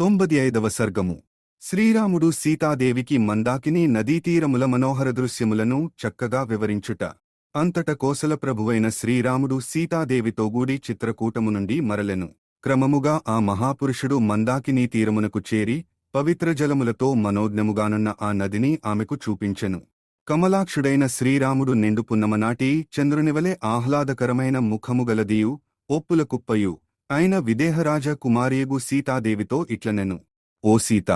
తొంభది ఐదవ సర్గము. శ్రీరాముడు సీతాదేవికి మందాకిని నదీతీరముల మనోహర దృశ్యములను చక్కగా వివరించుట. అంతట కోసల ప్రభువైన శ్రీరాముడు సీతాదేవితోగూడి చిత్రకూటము నుండి మరలెను. క్రమముగా ఆ మహాపురుషుడు మందాకినీ తీరమునకు చేరి పవిత్రజలములతో మనోజ్ఞముగానున్న ఆ నదిని ఆమెకు చూపించెను. కమలాక్షుడైన శ్రీరాముడు నిండుపున్నమనాటి చంద్రునివలే ఆహ్లాదకరమైన ముఖముగలదియు ఒప్పుల కుప్పయు అయిన విదేహరాజ కుమారియగు సీతాదేవితో ఇట్లనెను ఓ సీత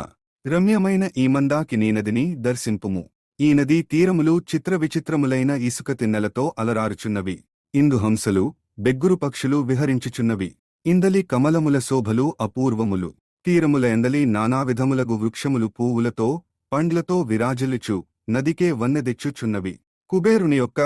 రమ్యమైన ఈ మందాకినీ నదిని దర్శింపుము. ఈ నదీ తీరములు చిత్ర విచిత్రములైన ఇసుక తిన్నెలతో అలరారుచున్నవి. ఇందుహంసలు బెగ్గురు పక్షులు విహరించుచున్నవి. ఇందలి కమలముల శోభలు అపూర్వములు. తీరముల ఎందలి నానావిధములగు వృక్షములు పూవులతో పండ్లతో విరాజలుచు నదికే వన్నెదెచ్చుచున్నవి కుబేరుని యొక్క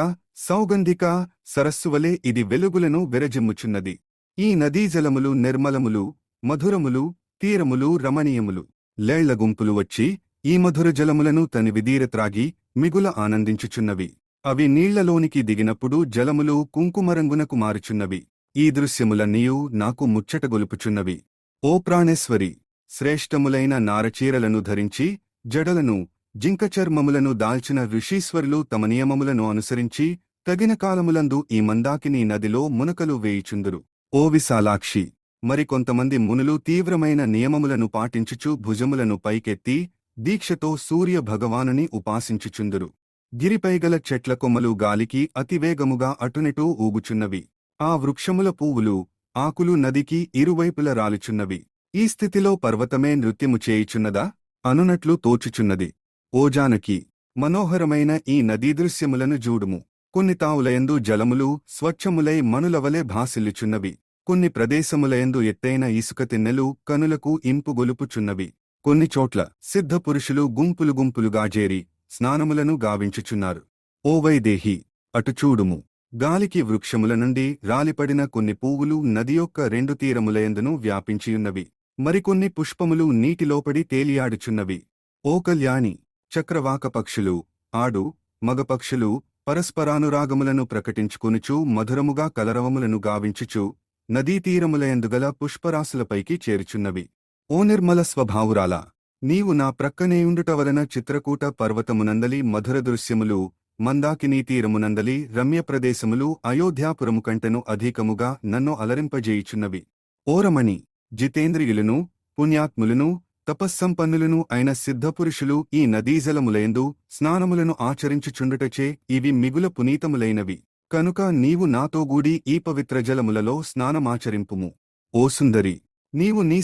సౌగంధిక సరస్సువలే ఇది వెలుగులను విరజిమ్ముచున్నది. ఈ నదీజలములు నిర్మలములు మధురములు తీరములు రమణీయములు. లేళ్ళ గుంపులు వచ్చి ఈ మధుర జలములను తని విధీర త్రాగి మిగుల ఆనందించుచున్నవి. అవి నీళ్ళలోనికి దిగినప్పుడు జలములు కుంకుమరంగునకు మారుచున్నవి. ఈ దృశ్యములన్నీయూ నాకు ముచ్చటగొలుపుచున్నవి ఓ ప్రాణేశ్వరి శ్రేష్టములైన నారచీరలను ధరించి జడలను జింకచర్మములను దాల్చిన ఋషీశ్వరులు తమ నియమములను అనుసరించి తగిన కాలములందు ఈ మందాకిని నదిలో మునకలు వేయుచుందురు. ఓ విశాలాక్షి! మరికొంతమంది మునులు తీవ్రమైన నియమములను పాటించుచు భుజములను పైకెత్తి దీక్షతో సూర్య భగవానుని ఉపాసించుచుందురు. గిరిపైగల చెట్ల కొమ్మలు గాలికి అతివేగముగా అటునిటూ ఊగుచున్నవి. ఆ వృక్షముల పువ్వులు ఆకులు నదికి ఇరువైపుల రాలుచున్నవి. ఈ స్థితిలో పర్వతమే నృత్యము చేయుచున్నదా? అనునట్లు తోచుచున్నది. ఓజానకి! మనోహరమైన ఈ నదీదృశ్యములను జూడుము. కొన్ని తావులయందు జలములు స్వచ్ఛములై మనులవలే భాసిల్లుచున్నవి. కొన్ని ప్రదేశములయందు ఎత్తైన ఇసుక తిన్నెలు కనులకు ఇంపు గొలుపుచున్నవి. కొన్ని చోట్ల సిద్ధపురుషులు గుంపులు గుంపులుగా చేరి స్నానములను గావించుచున్నారు. ఓవైదేహి అటుచూడుము అటు చూడుము. గాలికి వృక్షముల నుండి రాలిపడిన కొన్ని పువ్వులు నది యొక్క రెండు తీరములయందును వ్యాపించియున్నవి. మరికొన్ని పుష్పములు నీటిలోపడి తేలియాడుచున్నవి. ఓకల్యాణి చక్రవాకపక్షులు చక్రవాక పక్షులు ఆడు మగపక్షులు పరస్పరానురాగములను ప్రకటించుకునుచు మధురముగా కలరవములను గావించుచు నదీతీరములయందుగల పుష్పరాశులపైకి చేరుచున్నవి. ఓ నిర్మల స్వభావురాల! నీవు నా ప్రక్కనేయుండుట వలన చిత్రకూట పర్వతమునందలి మధుర దృశ్యములు మందాకినీ తీరమునందలి రమ్య ప్రదేశములు అయోధ్యాపురము కంటెను అధికముగా నన్ను అలరింపజేయుచున్నవి. ఓరమణి! జితేంద్రియులను పుణ్యాత్ములను తపస్సంపన్నులను అయిన సిద్ధపురుషులు ఈ నదీజలములయందు స్నానములను ఆచరించుచుండుటచే ఇవి మిగుల పునీతములైనవి. కనుక నీవు నాతో గూడి ఈ పవిత్ర జలములలో స్నానమాచరింపుము. ఓ సుందరి! నీవు నీ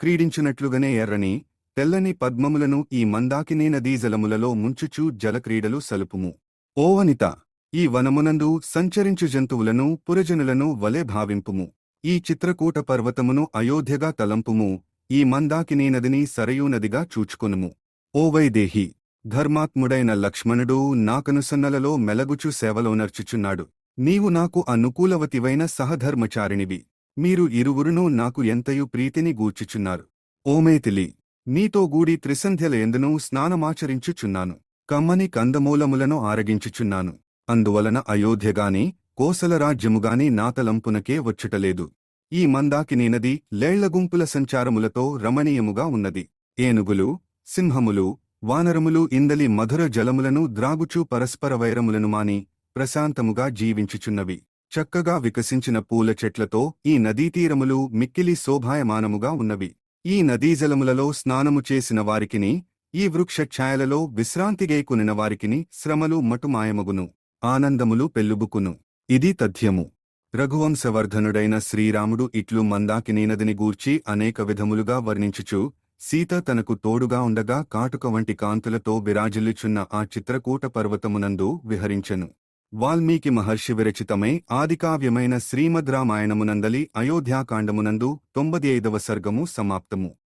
క్రీడించినట్లుగనే ఎర్రని తెల్లని పద్మములను ఈ మందాకినే నదీజలములలో ముంచుచూ జలక్రీడలు సలుపుము. ఓ వనిత! ఈ వనమునందు సంచరించు జంతువులను పురజనులను వలె భావింపుము. ఈ చిత్రకూట పర్వతమును అయోధ్యగా తలంపుము. ఈ మందాకినీ నదిని సరయూ నదిగా చూచుకొనుము. ఓవైదేహి ధర్మాత్ముడైన లక్ష్మణుడు నాకనుసన్నలలో మెలగుచు సేవలో నర్చుచున్నాడు నీవు నాకు అనుకూలవతివైన సహధర్మచారిణివి. మీరు ఇరువురునూ నాకు ఎంతయు ప్రీతిని గూర్చుచున్నారు. ఓమేతిలి నీతో గూడి త్రిసంధ్యల ఎందునూ స్నానమాచరించుచున్నాను. కమ్మని కందమూలములను ఆరగించుచున్నాను. అందువలన అయోధ్యగాని కోసలరాజ్యముగాని నాతలంపునకే వచ్చుటలేదు. ఈ మందాకిని నది లేళ్ళగుంపుల సంచారములతో రమణీయముగా ఉన్నది. ఏనుగులు సింహములు వానరములు ఇందలి మధుర జలములను ద్రాగుచూ పరస్పర వైరములను మాని ప్రశాంతముగా జీవించుచున్నవి. చక్కగా వికసించిన పూల చెట్లతో ఈ నదీతీరములు మిక్కిలి శోభాయమానముగా ఉన్నవి. ఈ నదీజలములలో స్నానము చేసిన వారికిని ఈ వృక్షఛాయలలో విశ్రాంతిగైకునిన వారికిని శ్రమలు మటుమాయమగును. ఆనందములు పెల్లుబుకును. ఇది తథ్యము. రఘువంశవర్ధనుడైన శ్రీరాముడు ఇట్లు మందాకినీనదిని గూర్చి అనేక విధములుగా వర్ణించుచు సీత తనకు తోడుగా ఉండగా కాటుక వంటి కాంతులతో విరాజిల్లుచున్న ఆ చిత్రకూట పర్వతమునందు విహరించెను. వాల్మీకి మహర్షి విరచితమై ఆదికావ్యమైన శ్రీమద్ రామాయణమునందలి అయోధ్యాకాండమునందు తొంభది ఐదవ సర్గము సమాప్తము.